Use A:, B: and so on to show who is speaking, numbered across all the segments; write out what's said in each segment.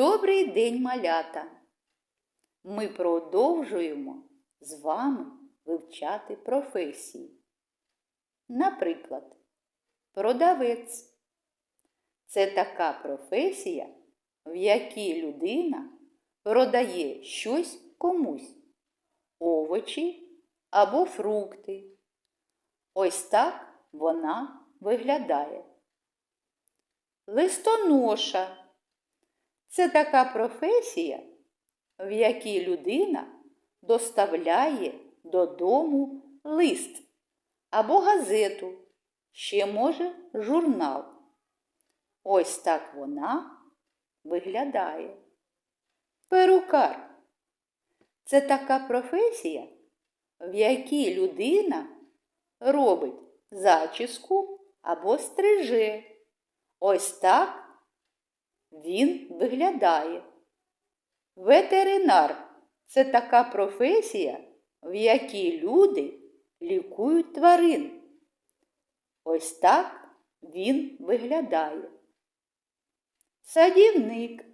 A: Добрий день, малята! Ми продовжуємо з вами вивчати професії. Наприклад, продавець це така професія, в якій людина продає щось комусь овочі або фрукти. Ось так вона виглядає. Листоноша це така професія, в якій людина доставляє додому лист або газету, ще може журнал. Ось так вона виглядає. Перукар це така професія, в якій людина робить зачіску або стриже. Ось так він виглядає. Ветеринар це така професія, в якій люди лікують тварин. Ось так він виглядає. Садівник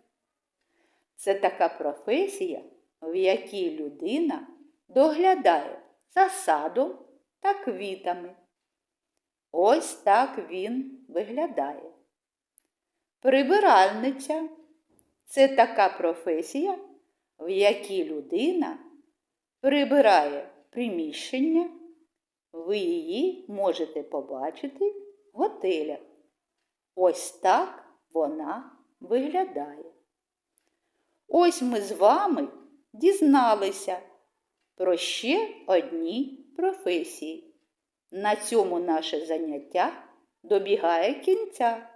A: це така професія, в якій людина доглядає за садом та квітами. Ось так він виглядає. Прибиральниця це така професія, в якій людина прибирає приміщення. Ви її можете побачити в готелях. Ось так вона виглядає. Ось ми з вами дізналися про ще одні професії. На цьому наше заняття добігає кінця.